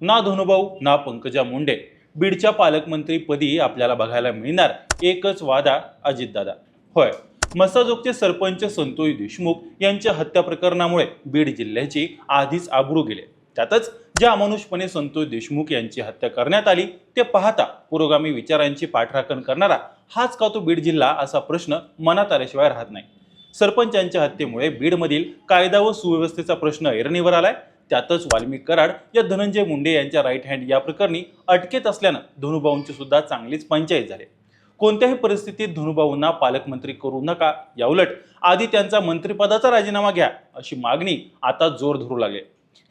ना धनुभाऊ ना पंकजा मुंडे. बीडच्या पालकमंत्रीपदी आपल्याला बघायला मिळणार. एकच वादा अजितदादा. होय. मसाजोगचे सरपंच संतोष देशमुख यांच्या हत्या प्रकरणामुळे बीड जिल्ह्याची आधीच आबरू गेले. त्यातच ज्या अमानुषपणे संतोष देशमुख यांची हत्या करण्यात आली ते पाहता पुरोगामी विचारांची पाठराखण करणारा हाच का तो बीड जिल्हा असा प्रश्न मनात आल्याशिवाय राहत नाही. सरपंचांच्या हत्येमुळे बीडमधील कायदा व सुव्यवस्थेचा प्रश्न ऐरणीवर आलाय. त्यातच वाल्मिक कराड या धनंजय मुंडे यांच्या राईट हँड या प्रकरणी अटकेत असल्यानं धनुभाऊंची सुद्धा चांगलीच पंचायत झाली. कोणत्याही परिस्थितीत धनुभाऊंना पालकमंत्री करू नका याउलट आधी त्यांचा मंत्रिपदाचा राजीनामा घ्या अशी मागणी आता जोर धरू लागली.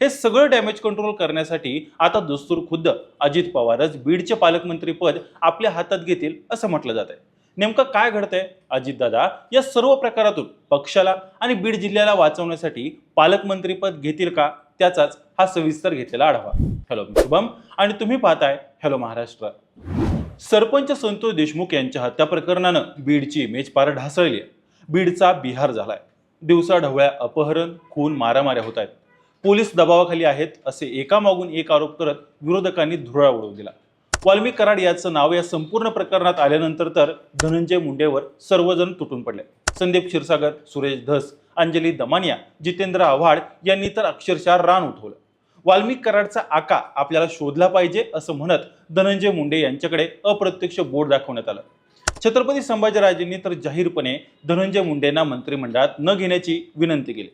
हे सगळं डॅमेज कंट्रोल करण्यासाठी आता दस्तूर खुद्द अजित पवारच बीडचे पालकमंत्री पद आपल्या हातात घेतील असं म्हटलं जात आहे नेमकं काय घडतंय? अजितदादा या सर्व प्रकारातून पक्षाला आणि बीड जिल्ह्याला वाचवण्यासाठी पालकमंत्रीपद घेतील का? त्याचाच हा सविस्तर घेतलेला आढावा. हॅलो मी शुभम. आणि तुम्ही पाहताय हॅलो महाराष्ट्र. सरपंच संतोष देशमुख यांच्या हत्या प्रकरणानं बीडची इमेज पार ढासळली आहे. बीडचा बिहार झालाय. दिवसा ढवळ्या अपहरण खून मारामाऱ्या होत आहेत. पोलीस दबावाखाली आहेत असे एकामागून एक आरोप करत विरोधकांनी धुरळा उडवून दिला. वाल्मिक कराड याचं नाव या संपूर्ण प्रकरणात आल्यानंतर तर धनंजय मुंडेवर सर्वजण तुटून पडले. संदीप क्षीरसागर सुरेश धस अंजली दमानिया जितेंद्र आव्हाड यांनी तर अक्षरशः रान उठवलं. वाल्मिक कराडचा आका आपल्याला शोधला पाहिजे असं म्हणत धनंजय मुंडे यांच्याकडे अप्रत्यक्ष बोर्ड दाखवण्यात आलं. छत्रपती संभाजीराजेंनी तर जाहीरपणे धनंजय मुंडेंना मंत्रिमंडळात न घेण्याची विनंती केली.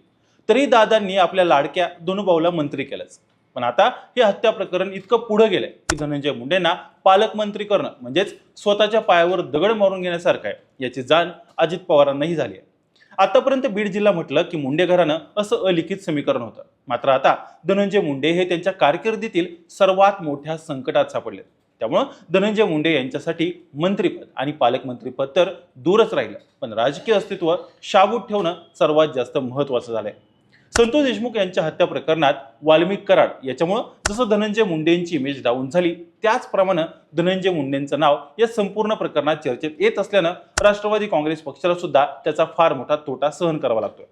तरी दादांनी आपल्या लाडक्या दोनुभाऊला मंत्री केलंच. पण आता हे हत्या प्रकरण इतकं पुढे गेलंय की धनंजय मुंडेंना पालकमंत्री करणं म्हणजेच स्वतःच्या पायावर दगड मारून घेण्यासारखं आहे. याची जाण अजित पवारांनाही झाली आहे. आतापर्यंत बीड जिल्हा म्हटलं की मुंडे घराणं असं अलिखित समीकरण होतं. मात्र आता धनंजय मुंडे हे त्यांच्या कारकिर्दीतील सर्वात मोठ्या संकटात सापडले त्यामुळं धनंजय मुंडे यांच्यासाठी मंत्रीपद आणि पालकमंत्रीपद तर दूरच राहिलं. पण राजकीय अस्तित्व शाबूत ठेवणं सर्वात जास्त महत्त्वाचं झालंय. संतोष देशमुख यांच्या हत्या प्रकरणात वाल्मिक कराड याच्यामुळं जसं धनंजय मुंडेंची इमेज डाऊन झाली त्याचप्रमाणे धनंजय मुंडेंचं नाव या संपूर्ण प्रकरणात चर्चेत येत असल्यानं राष्ट्रवादी काँग्रेस पक्षाला सुद्धा त्याचा फार मोठा तोटा सहन करावा लागतोय.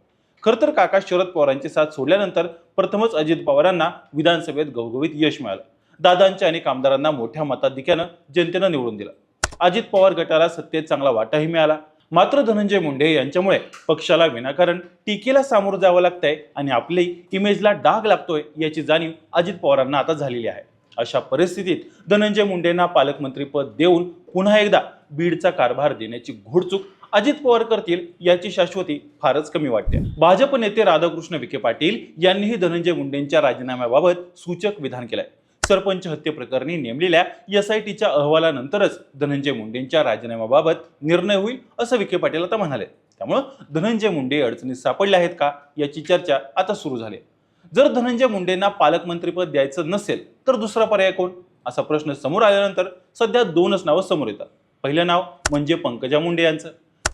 खरं तर काका शरद पवारांची साथ सोडल्यानंतर प्रथमच अजित पवारांना विधानसभेत गवगवीत यश मिळालं. दादांच्या अनेक आमदारांना मोठ्या मताधिक्यानं जनतेनं निवडून दिलं. अजित पवार गटाला सत्तेत चांगला वाटाही मिळाला. मात्र धनंजय मुंडे यांच्यामुळे पक्षाला विनाकारण टीकेला सामोरं जावं लागतंय आणि आपली इमेजला डाग लागतोय याची जाणीव अजित पवारांना आता झालेली आहे. अशा परिस्थितीत धनंजय मुंडेंना पालकमंत्रीपद देऊन पुन्हा एकदा बीडचा कारभार देण्याची घोडचूक अजित पवार करतील याची शाश्वती फारच कमी वाटते. भाजप नेते राधाकृष्ण विखे पाटील यांनीही धनंजय मुंडेंच्या राजीनाम्याबाबत सूचक विधान केलंय. सरपंच हत्येप्रकरणी नेमलेल्या एस आय टीच्या अहवालानंतरच धनंजय मुंडेंच्या राजीनाम्याबाबत निर्णय होईल असं विखे पाटील आता म्हणाले. त्यामुळं धनंजय मुंडे अडचणीत सापडले आहेत का याची चर्चा आता सुरू झाली. जर धनंजय मुंडेंना पालकमंत्रीपद द्यायचं नसेल तर दुसरा पर्याय कोण? असा प्रश्न समोर आल्यानंतर सध्या दोनच नावं समोर येतात. पहिलं नाव म्हणजे पंकजा मुंडे यांचं.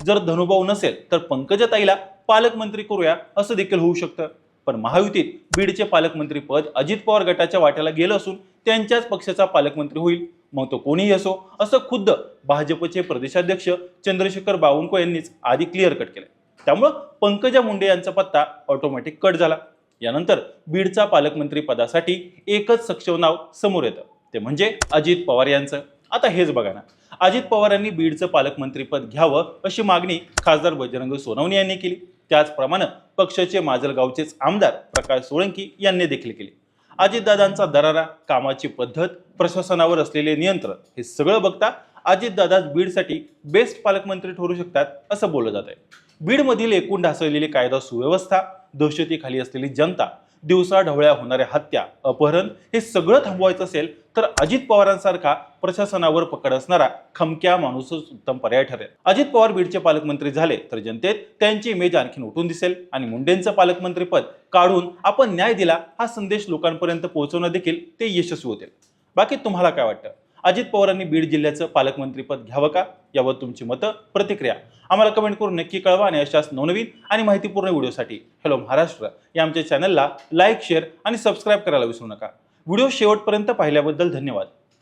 जर धनुभाऊ नसेल तर पंकजाताईला पालकमंत्री करूया असं देखील होऊ शकतं. पण महायुतीत बीडचे पालकमंत्री पद अजित पवार गटाच्या वाट्याला गेलं असून त्यांच्याच पक्षाचा पालकमंत्री होईल. मग तो कोणीही असो असं खुद्द भाजपचे प्रदेशाध्यक्ष चंद्रशेखर बावनकुळे यांनीच आधी क्लिअर कट केलं त्यामुळं पंकजा मुंडे यांचा पत्ता ऑटोमॅटिक कट झाला. यानंतर बीडचा पालकमंत्री पदासाठी एकच सक्षम नाव समोर येतं. ते म्हणजे अजित पवार यांचं. आता हेच बघा ना. अजित पवारांनी बीडचं पालकमंत्रीपद घ्यावं अशी मागणी खासदार बजरंग सोनवणे यांनी केली. त्याचप्रमाणे पक्षाचे माजलगावचेच आमदार प्रकाश सोळंकी यांनी देखील केले. अजितदादांचा दरारा कामाची पद्धत प्रशासनावर असलेले नियंत्रण हे सगळं बघता अजितदादाच बीडसाठी बेस्ट पालकमंत्री ठरू शकतात असं बोललं जात आहे बीडमधील एकूण ढासळलेली कायदा सुव्यवस्था दहशतीखाली असलेली जनता दिवसा ढवळ्या होणाऱ्या हत्या अपहरण हे सगळं थांबवायचं असेल तर अजित पवारांसारखा प्रशासनावर पकड असणारा खमक्या माणूसच उत्तम पर्याय ठरेल. अजित पवार बीडचे पालकमंत्री झाले तर जनतेत त्यांची इमेज आणखीन उठून दिसेल आणि मुंडेंचं पालकमंत्रीपद काढून आपण न्याय दिला हा संदेश लोकांपर्यंत पोहोचवणं देखील ते यशस्वी होतील. बाकी तुम्हाला काय वाटतं? अजित पवारांनी बीड जिल्ह्याचं पालकमंत्रीपद घ्यावं का? यावर तुमची मतं प्रतिक्रिया आम्हाला कमेंट करून नक्की कळवा आणि अशाच नवनवीन आणि माहितीपूर्ण व्हिडिओसाठी हॅलो महाराष्ट्र या आमच्या चॅनलला लाईक शेअर आणि सबस्क्राईब करायला विसरू नका. व्हिडिओ शेवटपर्यंत पाहिल्याबद्दल धन्यवाद.